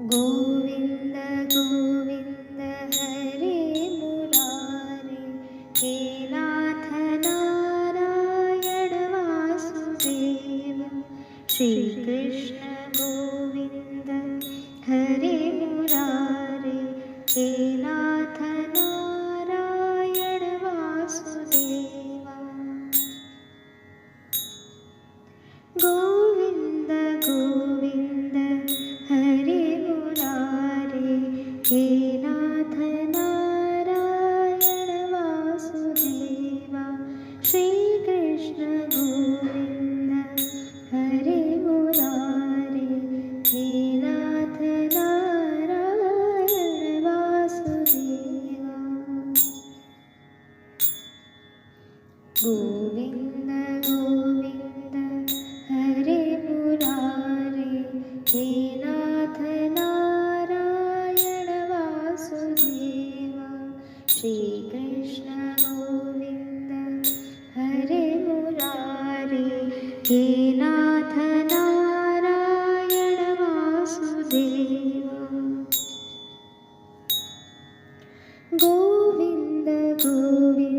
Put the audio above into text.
गोविन्द गोविन्द हरे मुरारे हे नाथ नारायण वासुदेव श्रीकृष्ण ഗോവിന്ദ ഗോവിന്ദ ഹരേ മുരാരേ ഹേ हे नाथ नारायण वासुदेवा गोविन्द गोविन्द